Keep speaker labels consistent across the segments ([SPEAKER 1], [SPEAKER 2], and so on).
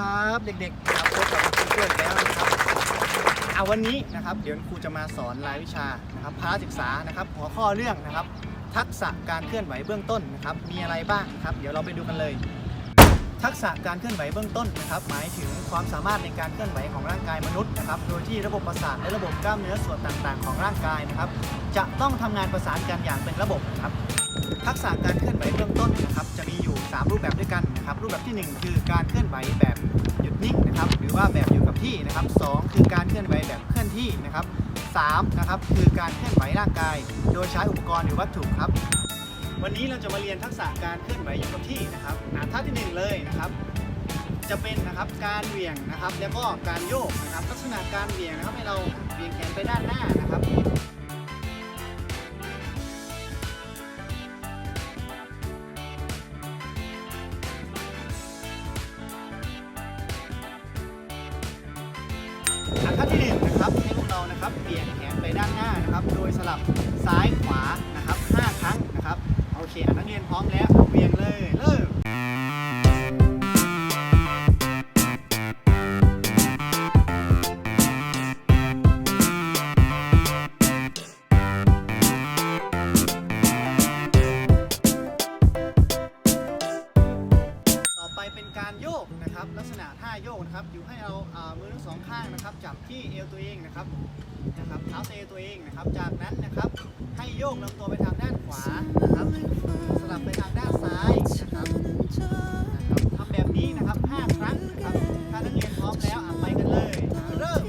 [SPEAKER 1] ครับเด็กๆครับพบกับครูเพื่อนแล้วนะครับเอาวันนี้นะครับเดี๋ยวครูจะมาสอนรายวิชานะครับพละศึกษานะครับ หัวข้อเรื่องนะครับ ทักษะการเคลื่อนไหวเบื้องต้นนะครับ มีอะไรบ้างครับ เดี๋ยวเราไปดูกันเลย ทักษะการเคลื่อนไหวเบื้องต้นนะครับ หมายถึงความสามารถในการเคลื่อนไหวของร่างกายมนุษย์นะครับ โดยที่ระบบประสาทและระบบกล้ามเนื้อส่วนต่างๆ ของร่างกายนะครับ จะต้องทำงานประสานกันอย่างเป็นระบบนะครับทักษะการเคลื่อนไหวเบื้องต้นนะครับจะมีอยู่ 3 รูปแบบด้วยกันนะครับรูปแบบทีหนึ่1 คือการเคลื่อนไหวแบบ รือว่าแบบอยู่กับที่นะครับสองคือการเคลื่อนไหวแบบเคลื่อนที่นะครับสามนะครับคือการเคลื่อนไหวร่างกาย โดยใช้อุปกรณ์หรือวัตถุครับ วันนี้เราจะมาเรียนทักษะการเคลื่อนไหวอยู่กับที่นะครับอ่าท่าที่หนึ่งเลยนะครับจะเป็นนะครับการเหวี่ยงนะครับ แล้วก็การโยกนะครับ ลักษณะการเหวี่ยงนะครับให้เราเหวี่ยงแขนไปด้านหน้านะครับ อันท่าที่หนึ่งนะครับให้พวกเรานะครับเบี่ยงแขนไปด้านหน้านะครับ โดยสลับซ้ายขวานะครับ5ครั้งนะครับโอเคอันนักเรียนพร้อมแล้ว นะครับอยู่ให้เราอ่ามือทั้งสองข้างนะครับ จับที่เอวตัวเองนะครับนะครับเท้าเตะตัวเองนะครับ จากนั้นนะครับให้โยกลำตัวไปทางด้านขวานะครับสลับไปทางด้านซ้ายนะครับนะครับทำแบบนี้นะครับ 5 ครั้งนะครับถ้านักเรียนพร้อมแล้วไปกันเลยเริ่ม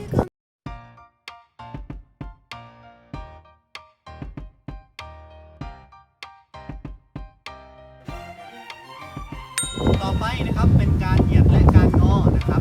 [SPEAKER 1] ต่อไปนะครับเป็นการเหยียดและการงอนะครับ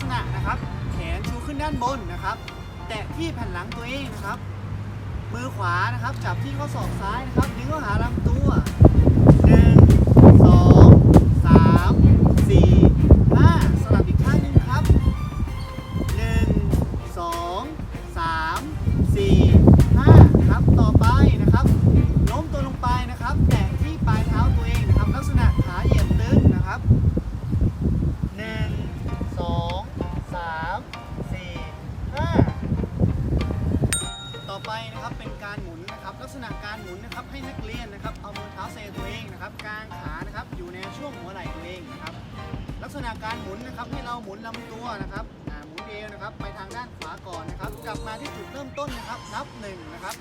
[SPEAKER 1] ษณะนะครับ แขนชูขึ้นด้านบนนะครับ แตะที่แผ่นหลังตัวเองนะครับ มือขวานะครับ จับที่ข้อศอกซ้ายนะครับ ดึงเข้าหาลำตัว เป็นการหมุนนะครับ ลักษณะการหมุนนะครับให้นักเรียนนะครับเอามือเท้าเซตัวเองนะครับกลางขานะครับอยู่ในช่วงหัวไหล่ตัวเองนะครับ ลักษณะการหมุนนะครับให้เราหมุนลำตัวนะครับหมุนเอวนะครับไปทางด้านขวาก่อนนะครับ กลับมาที่จุดเริ่มต้นนะครับนับหนึ่งนะครับ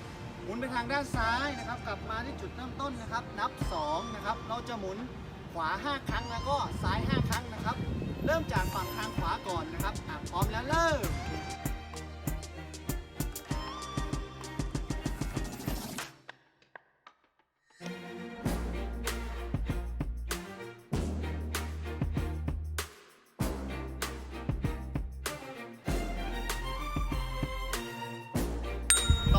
[SPEAKER 1] หมุนไปทางด้านซ้ายนะครับ กลับมาที่จุดเริ่มต้นนะครับ นับสองนะครับเราจะหมุนขวา 5 ครั้งแล้วก็ซ้าย 5 ครั้งนะครับ เริ่มจากฝั่งทางขวาก่อนนะครับพร้อมแล้วเริ่ม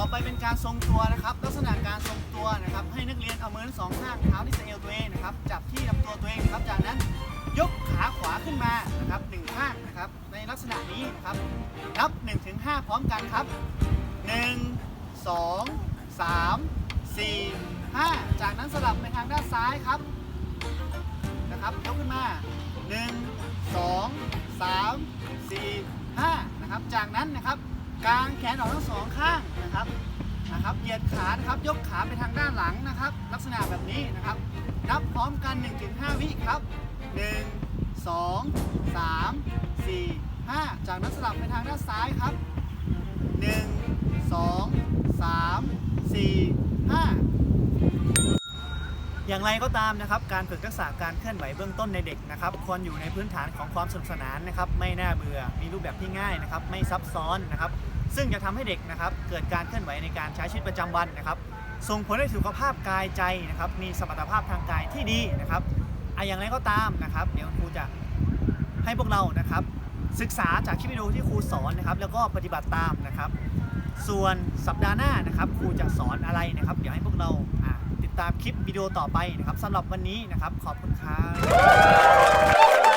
[SPEAKER 1] ต่อไปเป็นการทรงตัวนะครับ ลักษณะการทรงตัวนะครับ ให้นักเรียนเอามือทั้งสองข้างเท้าที่สะเอวตัวเองนะครับ จับที่ลำตัวตัวเองครับ จากนั้นยกขาขวาขึ้นมานะครับหนึ่งข้างนะครับ ในลักษณะนี้นะครับ นับ1ถึง5พร้อมกันครับ 1 2 3 4 5 จากนั้นสลับไปทางด้านซ้ายครับนะครับยกขึ้นมา 1 2 3 4 5นะครับจากนั้นนะครับกางแขนออกทั้งสองข้าง นะครับนะครับเหยียดขานะครับยกขาไปทางด้านหลังนะครับ ลักษณะแบบนี้นะครับ นับพร้อมกัน 1-5 วิครับ 1 2 3 4 5 จากนั้นสลับไปทางด้านซ้ายครับ 1 2 3 4 5 อย่างไรก็ตามนะครับ การฝึกทักษะการเคลื่อนไหวเบื้องต้นในเด็กนะครับ ควรอยู่ในพื้นฐานของความสนุกสนานนะครับ ไม่น่าเบื่อมีรูปแบบที่ง่ายนะครับ ไม่ซับซ้อนนะครับ ซึ่งจะทำให้เด็กนะครับเกิดการเคลื่อนไหวในการใช้ชีวิตประจำวันนะครับ ส่งผลให้สุขภาพกายใจนะครับ มีสมรรถภาพทางกายที่ดีนะครับอะอย่างไรก็ตามนะครับ เดี๋ยวครูจะให้พวกเรานะครับ ศึกษาจากคลิปวิดีโอที่ครูสอนนะครับ แล้วก็ปฏิบัติตามนะครับ ส่วนสัปดาห์หน้านะครับครูจะสอนอะไรนะครับ เดี๋ยวให้พวกเราติดตามคลิปวิดีโอต่อไปนะครับสำหรับวันนี้นะครับ ขอบคุณครับ